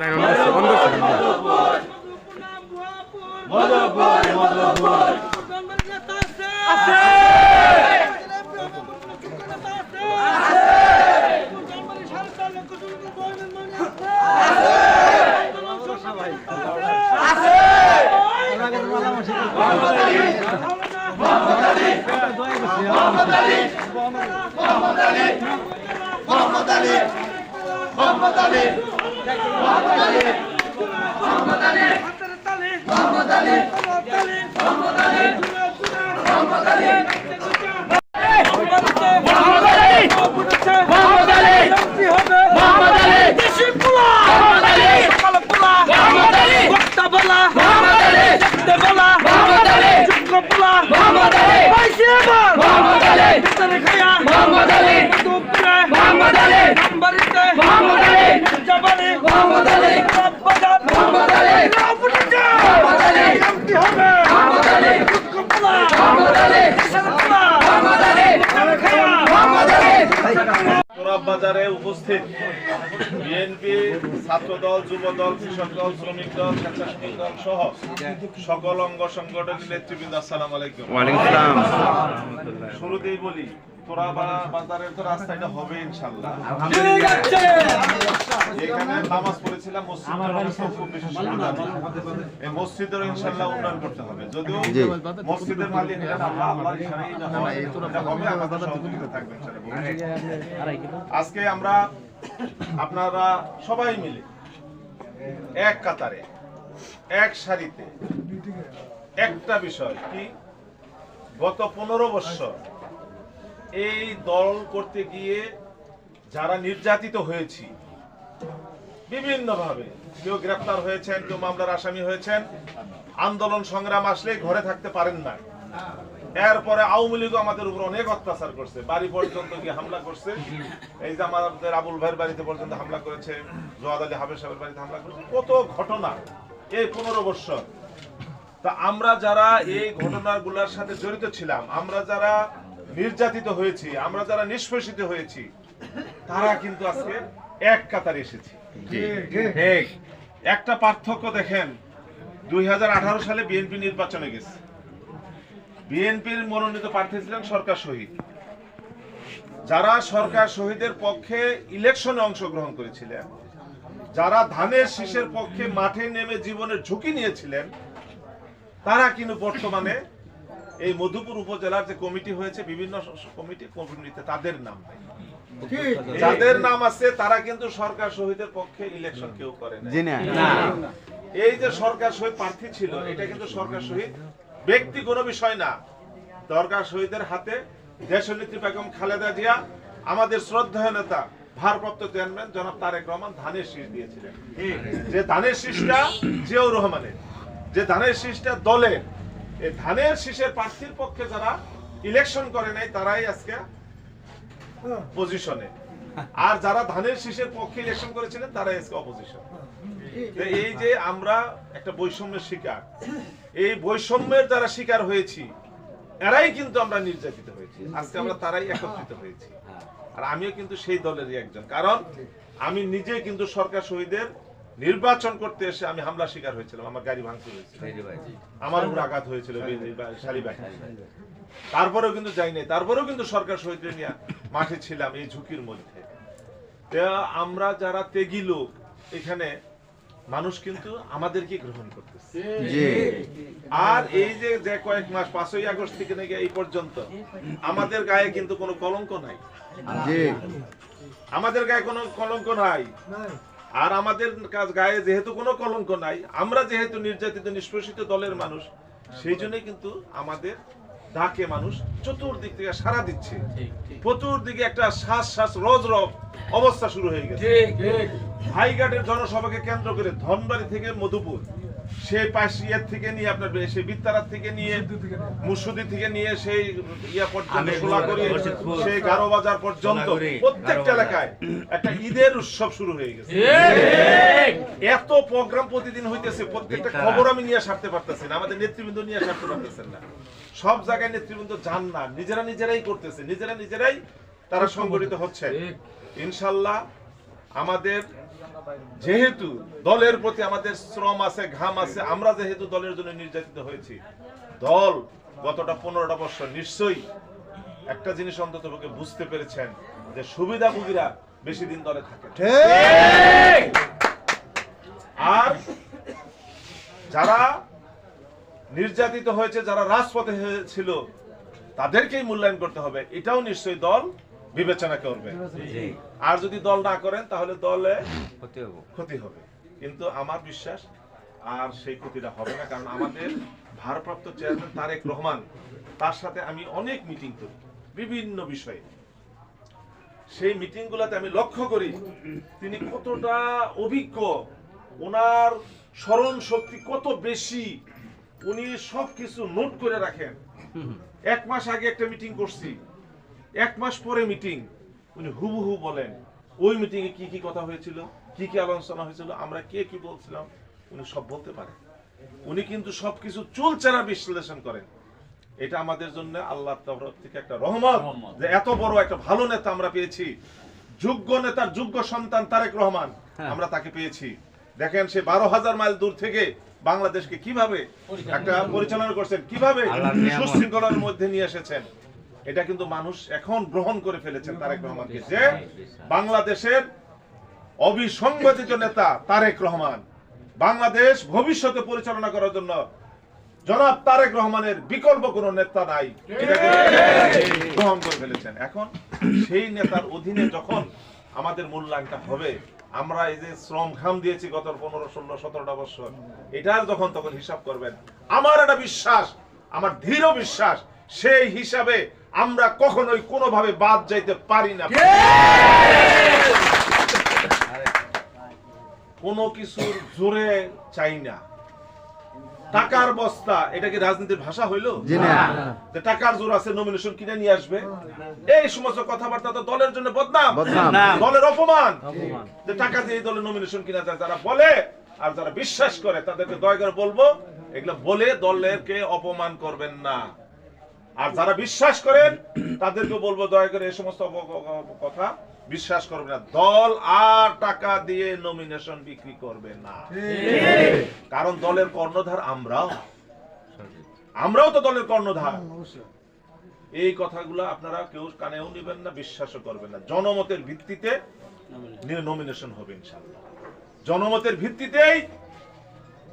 জানি না, বন্ধ করছে। মধুপুর মধুপুর বাজারে উপস্থিত। বিএনপি ছাত্রদল যুবদল কৃষক দল শ্রমিক দল স্বেচ্ছাসেবী দল সহ সকল অঙ্গ সংগঠনের নেতৃবৃন্দ আসসালাম আলাইকুম শুরুতেই বলি তোরা বাজারের তো রাস্তা এটা হবে ইনশাল্লাহ এখানে নামাজ পড়েছিলাম মসজিদের খুব বেশি এই মসজিদের ইনশাল্লাহ উন্নয়ন করতে হবে যদিও মসজিদের মালিক আমরা আল্লাহর ইশারায় এটা হবে, থাকবে আজকে আমরা আপনারা সবাই মিলে এক কাতারে, এক সারিতে একটা বিষয় কি, গত পনেরো বৎসর এই দল করতে গিয়ে যারা নির্যাতিত হয়েছি, বিভিন্নভাবে কেউ গ্রেপ্তার হয়েছেন, কেউ মামলার আসামি হয়েছেন, আন্দোলন সংগ্রাম আসলে ঘরে থাকতে পারেন না। এরপরে আওয়ামী লীগ আমাদের উপর অনেক অত্যাচার করছে। বাড়ি পর্যন্ত গিয়ে হামলা করছে। এই যে আমাদের আবুল ভাইয়ের বাড়িতে পর্যন্ত হামলা করেছে জোয়াদ আলী হাবের সাহেবের বাড়িতে হামলা করেছে কত ঘটনা এই পনেরো বৎসর তা আমরা যারা এই ঘটনাগুলোর সাথে জড়িত ছিলাম আমরা যারা নির্যাতিত হয়েছি আমরা যারা নিষ্পেষিত হয়েছি তারা কিন্তু আজকে এক কাতারে এসেছি। ঠিক একটা পার্থক্য দেখেন দুই হাজার আঠারো সালে বিএনপি নির্বাচনে গেছে। বিএনপির মনোনীত প্রার্থী ছিলেন সরকার শহীদ। যারা সরকার শহীদের পক্ষে ইলেকশনে অংশগ্রহণ করেছিলেন যারা ধানের শীষের পক্ষে মাঠে নেমে জীবনের ঝুঁকি নিয়েছিলেন তারা কিন্তু বর্তমানে এই মধুপুর উপজেলার যে কমিটি হয়েছে বিভিন্ন কমিটি কমিটিতে তাদের নাম। যাদের নাম আছে তারা কিন্তু সরকার শহীদের পক্ষে ইলেকশন কেউ করে এই যে সরকার শহীদ প্রার্থী ছিল এটা কিন্তু সরকার শহীদ ব্যক্তি কোনো বিষয় না। দরকার শহীদের হাতে দেশনেত্রী বেগম খালেদা জিয়া, আমাদের শ্রদ্ধেয় নেতা, ভারপ্রাপ্ত চেয়ারম্যান জনাব তারেক রহমান ধানের শীষ দিয়েছিলেন। যে ধানের শীষটা জিয়াউর রহমানের, যে ধানের শীষটা দলের এই ধানের শীষের প্রার্থীর পক্ষে যারা ইলেকশন করে নাই, তারাই আজকে পজিশনে আর যারা ধানের শীষের পক্ষে ইলেকশন করেছিলেন তারা আজকে অপোজিশন এই যে আমরা একটা বৈষম্যের শিকার এই বৈষম্যের যারা শিকার হয়েছি এরাই কিন্তু আমরা নির্যাতিত হয়েছি। আজকে আমরা তারাই একত্রিত হয়েছি। আর আমিও কিন্তু সেই দলেরই একজন। কারণ আমি নিজে কিন্তু সরকার শহীদের নির্বাচন করতে এসে আমি হামলা শিকার হয়েছিলাম আমার গাড়ি ভাঙচুর হয়েছিল। আমার উপর আঘাত হয়েছিল তারপরেও কিন্তু যাই নাই তারপরেও কিন্তু সরকার শহীদদের নিয়ে মাঠে ছিলাম এই ঝুঁকির মধ্যে। আমরা যারা তেগি লোক এখানে মানুষ কিন্তু আমাদেরকে গ্রহণ করতেছে। জি। আর এই যে যে কয়েক মাস পাঁচই আগস্ট থেকে নাকি এই পর্যন্ত আমাদের গায়ে কিন্তু কোনো কলঙ্ক নাই। জি। আমাদের গায়ে কোনো কলঙ্ক নাই। আর আমাদের কাজ গায়ে যেহেতু কোনো কলঙ্ক নাই আমরা যেহেতু নির্যাতিত নিষ্পেষিত দলের মানুষ সেই জন্য কিন্তু আমাদের ডাকে মানুষ চতুর্দিক থেকে সারা দিচ্ছে। চতুর্দিকে একটা শ্বাস শ্বাস রজ রব অবস্থা শুরু হয়ে গেছে। হাইঘাটের জনসভাকে কেন্দ্র করে ধনবাড়ি থেকে মধুপুর সেই পাশিয়ার থেকে নিয়ে আপনার সেই বিত্তারার থেকে নিয়ে মুসুদি থেকে নিয়ে। সেই ইয়া পর্যন্ত সেই গারো বাজার পর্যন্ত প্রত্যেকটা এলাকায় একটা ঈদের উৎসব শুরু হয়ে গেছে। এত প্রোগ্রাম প্রতিদিন হইতেছে প্রত্যেকটা খবর আমি নিয়ে সারতে পারতেছি না আমাদের নেতৃবৃন্দ নিয়ে সারতে পারতেছেন না। সব জায়গায় নেতৃবৃন্দ যান না নিজেরা নিজেরাই করতেছে নিজেরা নিজেরাই তারা সংগঠিত হচ্ছে। ইনশাল্লাহ আমাদের যেহেতু দলের প্রতি আমাদের শ্রম আছে ঘাম আছে আমরা যেহেতু দলের জন্য নির্যাতিত হয়েছি দল গতটা পনেরোটা বছর নিশ্চয়ই একটা জিনিস অন্তত বুঝতে পেরেছেন যে সুবিধাভোগীরা বেশি দিন দলে থাকে আর যারা নির্যাতিত হয়েছে যারা রাজপথে হয়েছিল তাদেরকেই মূল্যায়ন করতে হবে। এটাও নিশ্চয়ই দল বিবেচনা করবে। আর যদি দল না করেন তাহলে দলে ক্ষতি হবে। কিন্তু আমার বিশ্বাস আর সেই ক্ষতিটা হবে না কারণ আমাদের ভারপ্রাপ্ত চেয়ারম্যান তারেক রহমান তার সাথে আমি অনেক মিটিং করি বিভিন্ন বিষয়ে। সেই মিটিংগুলোতে আমি লক্ষ্য করি তিনি কতটা অভিজ্ঞ ওনার স্মরণ শক্তি কত বেশি উনি সব কিছু নোট করে রাখেন। এক মাস আগে একটা মিটিং করছি। এক মাস পরে মিটিং উনি হুবহু বলেন ওই মিটিং এ কি কি কথা হয়েছিল? কি কি আলোচনা হয়েছিল? আমরা কে কি বলছিলাম? উনি সব বলতে পারেন। উনি কিন্তু সবকিছু চুলচেরা বিশ্লেষণ করেন। এটা আমাদের জন্য আল্লাহ তরফ থেকে একটা রহমত যে এত বড় একটা ভালো নেতা আমরা পেয়েছি। যোগ্য নেতার যোগ্য সন্তান তারেক রহমান আমরা তাকে পেয়েছি। দেখেন সে বারো হাজার মাইল দূর থেকে বাংলাদেশকে কীভাবে একটা পরিচালনা করছেন কীভাবে সুশৃঙ্খলার মধ্যে নিয়ে এসেছেন। এটা কিন্তু মানুষ এখন গ্রহণ করে ফেলেছেন তারেক রহমানকে যে বাংলাদেশের অবিসংগঠিত নেতা তারেক রহমান। বাংলাদেশ ভবিষ্যতে পরিচালনা করার জন্য জনাব তারেক রহমানের বিকল্প কোন নেতা নাই গ্রহণ করে ফেলেছেন। এখন সেই নেতার অধীনে যখন আমাদের মূল্যায়নটা হবে আমরা এই যে শ্রম ঘাম দিয়েছি গত পনেরো ষোলো সতেরোটা বছর এটার যখন তখন হিসাব করবেন আমার একটা বিশ্বাস আমার দৃঢ় বিশ্বাস সেই হিসাবে আমরা কখনোই কোনোভাবে বাদ যাইতে পারি না। কোনো কিছুর জোরে চাই না। টাকার বস্তা এটা কি রাজনীতির ভাষা হইল? টাকার জোর আছে নমিনেশন কিনে নিয়ে আসবে। এই সমস্ত কথাবার্তা তো দলের জন্য বদনাম। বদনাম। দলের অপমান। যে টাকা দিয়ে দলের নমিনেশন কিনা যায় যারা বলে আর যারা বিশ্বাস করে তাদেরকে দয়া করে বলব এগুলো বলে দলেরকে অপমান করবেন না। আর যারা বিশ্বাস করেন তাদেরকে বলব দয়া করে এই সমস্ত কথা বিশ্বাস করবে না। দল আর টাকা দিয়ে নমিনেশন বিক্রি করবে না। কারণ দলের কর্ণধার আমরাও। আমরাও তো দলের কর্ণধার। এই কথাগুলো আপনারা কেউ কানেও নেবেন না বিশ্বাসও করবেন না। জনমতের ভিত্তিতে নমিনেশন হবে ইনশাল্লাহ জনমতের ভিত্তিতেই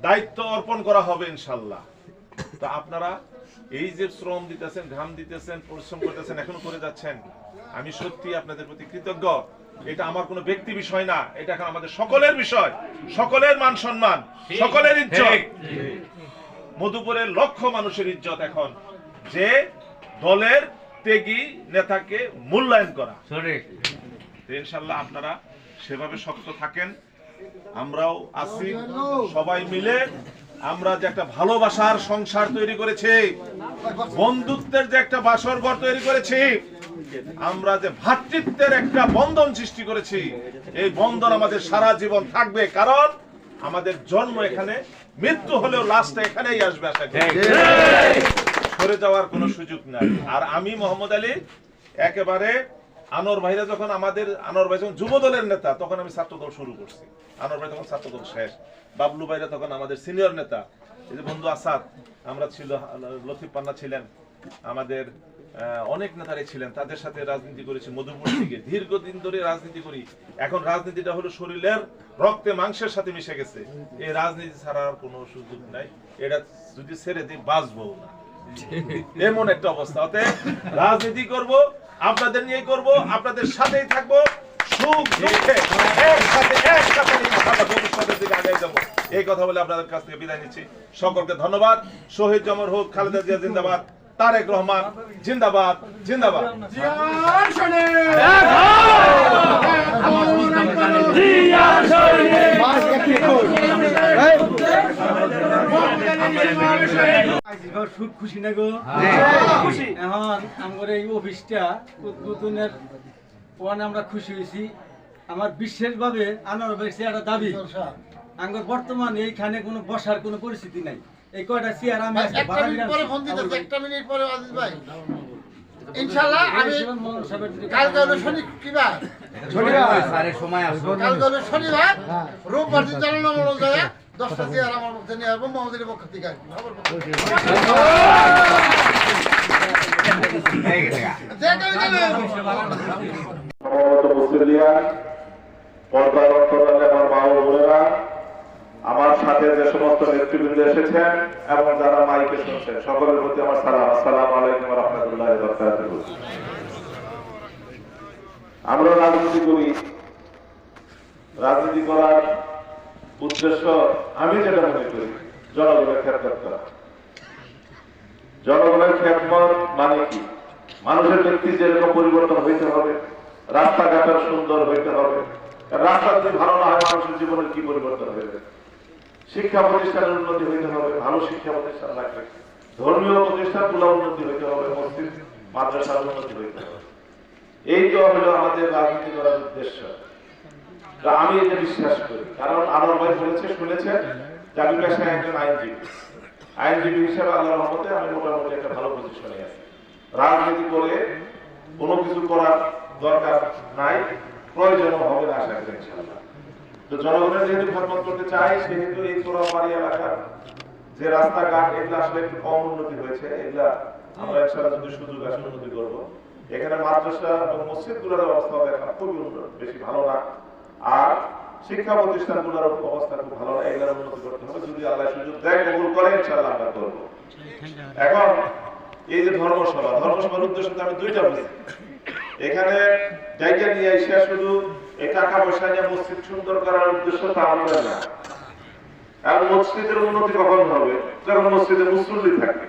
দায়িত্ব অর্পণ করা হবে ইনশাল্লাহ তো আপনারা এই যে শ্রম দিতেছেন ঘাম দিতেছেন পরিশ্রম করতেছেন এখনও করে যাচ্ছেন। আমি সত্যি আপনাদের প্রতি কৃতজ্ঞ। এটা আমার কোনো ব্যক্তি বিষয় না এটা এখন আমাদের সকলের বিষয়। সকলের মান সম্মান সকলের ইজ্জত। মধুপুরের লক্ষ মানুষের ইজ্জত এখন যে দলের ত্যাগী নেতাকে মূল্যায়ন করা। ইনশাল্লাহ আপনারা সেভাবে শক্ত থাকেন আমরাও আছি সবাই মিলে আমরা যে একটা ভালোবাসার সংসার তৈরি করেছি বন্ধুত্বের যে একটা বাসর ঘর তৈরি করেছি আমরা যে ভ্রাতৃত্বের একটা বন্ধন সৃষ্টি করেছি এই বন্ধন আমাদের সারা জীবন থাকবে। কারণ আমাদের জন্ম এখানে মৃত্যু হলেও লাস্টটা এখানেই আসবে আশা সরে যাওয়ার কোনো সুযোগ নাই। আর আমি মোহাম্মদ আলী একেবারে আনোয়ার ভাইরা যখন আমাদের, আনোয়ার ভাই যখন যুব দলের নেতা, তখন আমি ছাত্র দল শুরু করছি। আনোয়ার ভাই তখন ছাত্র দল শেষ। বাবলু ভাইরা তখন আমাদের সিনিয়র নেতা। এই যে বন্ধু আসাদ, আমরা ছিল, লতিফ পান্না ছিলেন। আমাদের অনেক নেতারাই ছিলেন। তাদের সাথে রাজনীতি করেছি মধুপুর থেকে। দীর্ঘদিন ধরে রাজনীতি করি। এখন রাজনীতিটা হলো শরীরের রক্তে মাংসের সাথে মিশে গেছে। এই রাজনীতি ছাড়া আর কোনো সুযোগ নাই। এটা যদি ছেড়ে দিই বাঁচবো না। এমন একটা অবস্থা। অতএব রাজনীতি করব আপনাদের নিয়ে করব আপনাদের সাথেই থাকব। সুখ দুঃখে একসাথে একসাথে আমরা ভবিষ্যতের দিকে আগে যাব। এই কথা বলে আপনাদের কাছ থেকে বিদায় নিচ্ছি। সকলকে ধন্যবাদ। শহীদ জমর হোক খালেদা জিয়া জিন্দাবাদ তারেক রহমান জিন্দাবাদ জিন্দাবাদ। এবার খুব খুশি না গো? এখন আমার এই অফিসটা উদ্বোধনের ওখানে আমরা খুশি হয়েছি। আমার বিশেষভাবে আনার হয়েছে একটা দাবি আমার বর্তমানে এইখানে কোনো বসার কোনো পরিস্থিতি নাই। এই কয়টা চেয়ার আমি আজকে একটা মিনিট পরে আসছি। ফোন দিতেছে আমার একটা মিনিট পরে আজিজ ভাই। ইনশাল্লাহ আমি কালকে হলো শনি কিবার? কালকে হলো শনিবার রোববার দিন চালানো মনে যায় আমার সাথে যে সমস্ত নেতৃবৃন্দ এসেছেন এবং যারা মাইকে শুনছেন, সকলের প্রতি আমার সালাম। আসসালামু আলাইকুম রহমতুল্লাহ আমরা রাজনীতি করি। রাজনীতি করার উদ্দেশ্য, আমি যেটা মনে করি, জনগণের খেদমত করা। জনগণের খেদমত মানে কি? মানুষের ব্যক্তি যেরকম পরিবর্তন হইতে হবে রাস্তাঘাটের সুন্দর হইতে হবে। রাস্তা যদি ভালো না হয়, মানুষের জীবনের কি পরিবর্তন হইবে? শিক্ষা প্রতিষ্ঠানের উন্নতি হইতে হবে, ভালো শিক্ষা প্রতিষ্ঠান লাগবে। ধর্মীয় প্রতিষ্ঠানগুলো উন্নতি হইতে হবে, মসজিদ, মাদ্রাসার উন্নতি হইতে হবে। এই তো হলো আমাদের রাজনীতি করার উদ্দেশ্য। আমি এটা বিশ্বাস করি। কারণ আমার ভাই বলেছে শুনেছে। পেশায় একজন আইনজীবী। আইনজীবী রহমতে আমি মোটামুটি একটা ভালো পজিশনে আছি। রাজনীতি করে কোনো কিছু করার দরকার নাই প্রয়োজন হবে না আশা করি তো জনগণের যেহেতু খেদমত করতে চাই সেহেতু এই এলাকার যে রাস্তাঘাট, এগুলো আসলে একটু কম উন্নতি হয়েছে। এগুলা আমরা একসাথে যদি সুযোগ আসে উন্নতি করব। এখানে মাদ্রাসা এবং মসজিদগুলোর অবস্থা এখন খুবই উন্নত, বেশি ভালো না। আর শিক্ষা প্রতিষ্ঠানগুলোর অবস্থা খুব ভালো না এগুলোর উন্নতি করতে হবে। যদি আল্লাহ সুযোগ দেয়, কবুল করে, ইনশাআল্লাহ আমরা করব। এখন এই যে ধর্মসভা, ধর্মসভার উদ্দেশ্য আমি দুইটা বুঝি। এখানে জায়গা নিয়ে এসে শুধু এই টাকা পয়সা নিয়ে মসজিদ সুন্দর করার উদ্দেশ্য তা আমরা না। আর মসজিদের উন্নতি কখন হবে? যখন মসজিদে মুসল্লি থাকবে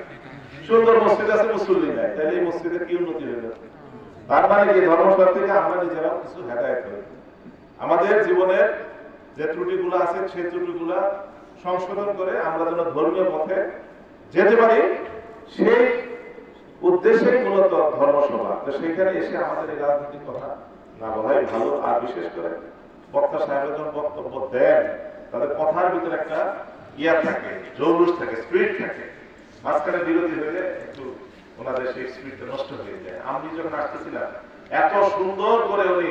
সুন্দর মসজিদ আছে, মুসল্লি নাই। তাহলে এই মসজিদের কি উন্নতি হইবে তার মানে কি ধর্মসভা থেকে আমরা নিজেরাও কিছু হেদায়ত করি। আমাদের জীবনের যে ত্রুটিগুলো আছে, সেই ত্রুটিগুলো সংশোধন করে আমরা যেন ধর্মীয় পথে যেতে পারি, সেই উদ্দেশ্যে মূলত ধর্মসভা। তো সেখানে এসে আমাদের এই রাজনৈতিক কথা না বলাই ভালো, আর বিশেষ করে বক্তা সাহেবের যখন বক্তব্য দেন, তাদের কথার ভিতরে একটা ইয়া থাকে, জৌলুস থাকে স্পিরিট থাকে। মাঝখানে বিরতি হয়ে একটু ওনাদের সেই স্পিরিটটা নষ্ট হয়ে যায়। আমি যখন আসতেছিলাম, এত সুন্দর করে উনি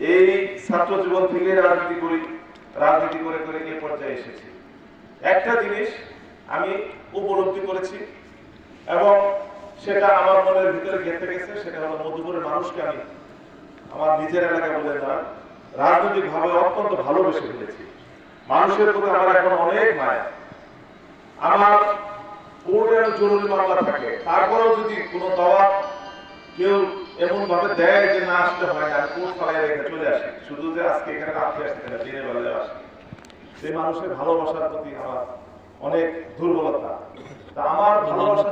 এই ছাত্র জীবন থেকে রাজনীতি করি, রাজনীতি করে করে এই পর্যায়ে এসেছি। একটা জিনিস আমি উপলব্ধি করেছি এবং সেটা আমার মনের ভিতরে গেঁথে গেছে, সেটা হলো মধুপুরের মানুষকে আমি আমার নিজের এলাকায় বলে না রাজনৈতিক ভাবে অত্যন্ত ভালোবেসে ফেলেছি। মানুষের প্রতি আমার এখন অনেক মায়া। আমার কোর্টের জরুরি মামলা থাকে, তারপরেও যদি কোনো দাওয়া কেউ এমন ভাবে দেয় যে না আসতে হয় না ফালাই রেখে চলে আসে। শুধু যে আজকে এখানে রাত্রে আসতে না দিনের বেলায় আসে। সেই মানুষের ভালোবাসার প্রতি আমার অনেক দুর্বলতা। তা আমার ভালোবাসার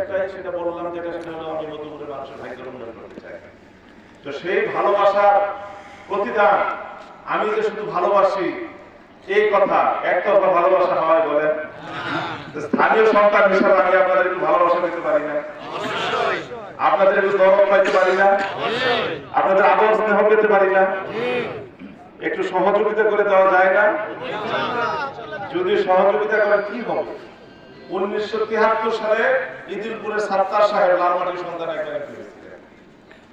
একটাই সেটা বললাম, যেটা সেটা হলো আমি মানুষের উন্নয়ন করতে চাই। তো সেই ভালোবাসার প্রতিদান, আমি যে শুধু ভালোবাসি, এই কথা একতরফা ভালোবাসা হয় বলেন? স্থানীয় সন্তান হিসাবে আমি আপনাদের একটু ভালোবাসা দিতে পারি না? আপনাদের একটু পাইতে পারি না? আপনাদের আদর স্নেহ পেতে পারি না? একটু সহযোগিতা করে দেওয়া যায় না? যদি সহযোগিতা করেন কি হবে? উনিশশো তিয়াত্তর সালে ইদিলপুরের সাত্তার সাহেব লালমাটির সন্তান।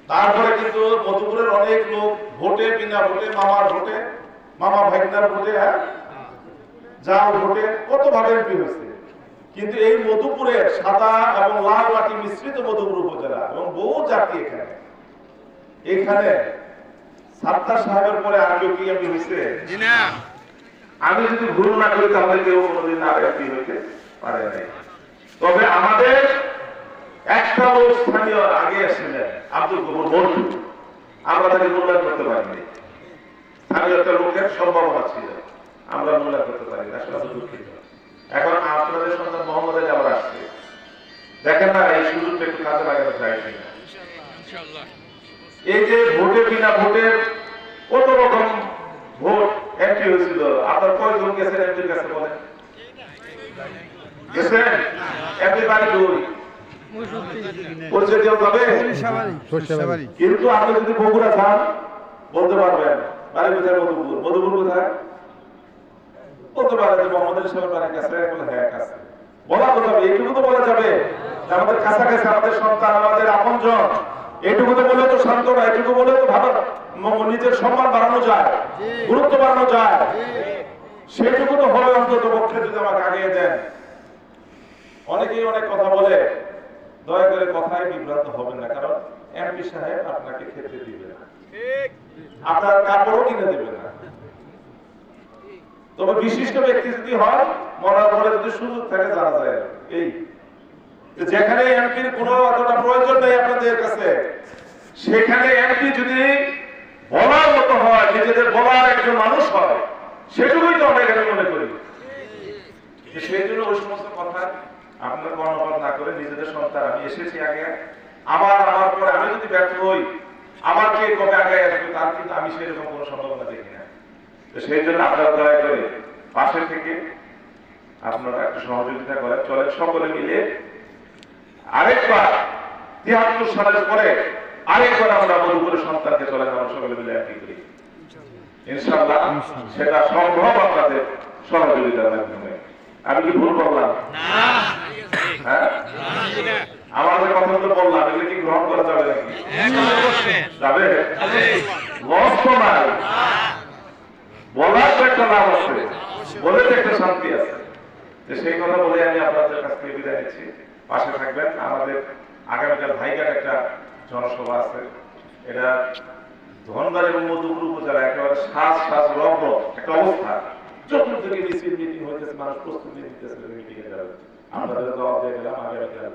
তারপরে কিন্তু মধুপুরের অনেক লোক ভোটে, বিনা ভোটে, মামার ভোটে, মামা ভাইনার ভোটে হ্যাঁ? যার ভোটে কত ভাবে হয়েছে? কিন্তু এই মধুপুরে সাদা এবং লাল মাটি মিশ্রিত মধুপুর উপজেলা এবং বহু জাতি এখানে। এখানে সাত্তার সাহেবের পরে আর কেউ কি এমপি হয়েছে? আমি যদি ভুল না করি তাহলে কেউ কোনোদিন আর এমপি হইতে পারে নাই। তবে আমাদের একটা লোক স্থানীয় আগে এসেছিলেন আব্দুল কবুর মন্টু আমরা তাকে মূল্যায়ন করতে পারিনি। স্থানীয় একটা লোকের সম্ভাবনা ছিল। আমরা মূল্যায়ন করতে পারি আসলে দুঃখিত। এখন আপনাদের সন্তান মোহাম্মদ আলী আবার আসছে। দেখেন না এই সুযোগটা একটু কাজে লাগানো যায় কিনা। এই যে ভোটে বিনা ভোটের কত রকম ভোট এমপি হয়েছিল? আপনার কয়জন গেছেন এমপির কাছে বলেন? গেছেন? এমপি বাড়ি কিন্তু আপনি যদি বগুড়া যান বলতে পারবেন বাড়ি কোথায়? মধুপুর। মধুপুর কোথায়? বলতে পারে যে মোহাম্মদ সাহেবের কাছে বলে তো যাবে এইটুকু তো বলা যাবে আমাদের কাছাকাছি আমাদের সন্তান, আমাদের আপনজন এইটুকু তো বলে তো শান্ত না এইটুকু বলে তো ম- নিজের সম্মান বাড়ানো যায়, গুরুত্ব বাড়ানো যায়। সেটুকু তো হবে অন্তত পক্ষে যদি আমাকে আগিয়ে দেন। অনেকেই অনেক কথা বলে, দয়া করে কথায় বিভ্রান্ত হবেন না, কারণ এমপি সাহেব আপনাকে খেতে দিবে না। আপনার কাপড়ও কিনে দিবে না। তবে বিশিষ্ট ব্যক্তি যদি হয়, মরার পরে যদি সুযোগ থাকে, জানা যায় এই। যেখানে এমপির কোনো প্রয়োজন নেই আপনাদের কাছে, সেখানে এমপি যদি বলার মতো হয়, নিজেদের বলার একজন মানুষ হয়, সেটুকুই তো আমরা এখানে মনে করি। সেই জন্য ওই সমস্ত কথা আপনার কর্ণপাত না করে নিজেদের সন্তান, আমি এসেছি আগে। আবার আমার পরে আমি যদি ব্যর্থ হই, আমার কে কবে আগে আসবে, তার কিন্তু আমি সেরকম কোনো সম্ভাবনা দেখি না। তো সেই জন্য আপনারা দয়া করে পাশে থেকে আপনারা একটু সহযোগিতা করেন। চলেন সকলে মিলে আরেকবার তিয়াত্তর সালের পরে আরেকবার আমরা মধুপুরের সন্তানকে চলেন আমরা সকলে মিলে একই করি। ইনশাআল্লাহ সেটা সম্ভব আপনাদের সহযোগিতার মাধ্যমে। আমি কি ভুল করলাম হ্যাঁ? আমার যে কথা তো বললাম এগুলো কি গ্রহণ করা যাবে নাকি? যাবে? লস নাই বলার তো একটা লাভ আছে বলে একটা শান্তি আছে। যে সেই কথা বলে আমি আপনাদের কাছ থেকে বিদায় নিচ্ছি। পাশে থাকবেন। আমাদের আগামীকাল ভাইকার একটা জনসভা আছে। এটা ধনবাড়ি এবং মধুপুর উপজেলা, একেবারে শ্বাস শ্বাস রব একটা অবস্থা। চতুর্দিকে মিছিল মিটিং হইতেছে, মানুষ প্রস্তুতি নিতেছে মিটিং এ যাবে। আপনাদের জবাব দিয়ে গেলাম আগামীকাল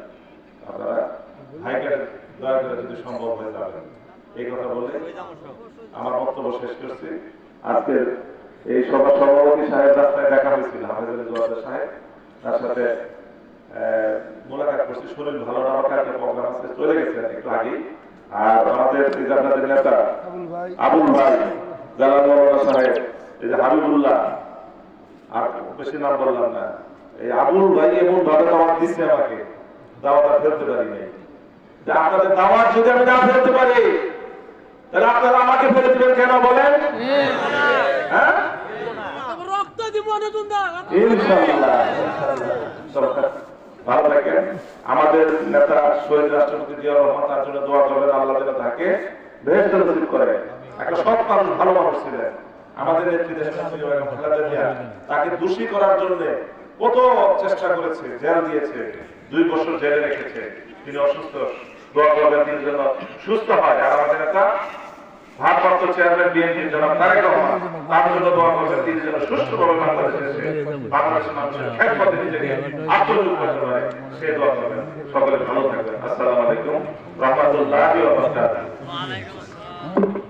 আপনারা ভাইকার দয়া করে যদি সম্ভব হয়ে যাবেন এই কথা বলে আমার বক্তব্য শেষ করছি। আজকের এই সভা সভাপতি সাহেব রাস্তায় দেখা হয়েছিল হাফেজুল জোয়ার সাহেব। তার সাথে মোলাকাত করছি শরীর ভালো না হওয়ার একটা প্রোগ্রাম আছে চলে গেছেন একটু আগে আর আমাদের আপনাদের নেতা আবুল ভাই। জালাল মৌলানা সাহেব এই যে হাবিবুল্লাহ আর বেশি নাম বললাম না এই আবুল ভাই এমন ভাবে দাওয়াত দিচ্ছে আমাকে দাওয়াত আর ফেলতে পারি নাই। আপনাদের দাওয়াত যদি আমি না ফেলতে পারি তাহলে আপনারা আমাকে ফেলে দিবেন কেন বলেন? হ্যাঁ রক্ত দিব না তোমরা ইনশাআল্লাহ ইনশাআল্লাহ। ভালো থাকেন আমাদের নেতা শহীদ রাষ্ট্রপতি জিয়া রহমান তার জন্য দোয়া করবেন, আল্লাহ যেন তাকে বেহেস্ত নসিব করে। একটা সৎ মানুষ, ভালো মানুষ ছিলেন। আমাদের নেত্রী তাকে দোষী করার জন্য কত চেষ্টা করেছে, জেল দিয়েছে, দুই বছর জেলে রেখেছে। তিনি অসুস্থ। দোয়া করবেন, তিনি যেন সুস্থ হয়। আর আমাদের নেতা ভারপ্রাপ্ত চেয়ারম্যান বিএনপির জনাব তারেক রহমান, তার জন্য দোয়া করবেন, তিনি যেন সুস্থভাবে বাংলাদেশে বাংলাদেশের মানুষের খেদমতে নিজেকে আত্মনিয়োগ করতে পারে সে দোয়া করবেন। সকলে ভালো থাকবেন। আসসালামু আলাইকুম। রহমতুল্লাহি ওয়া বারাকাতুহু।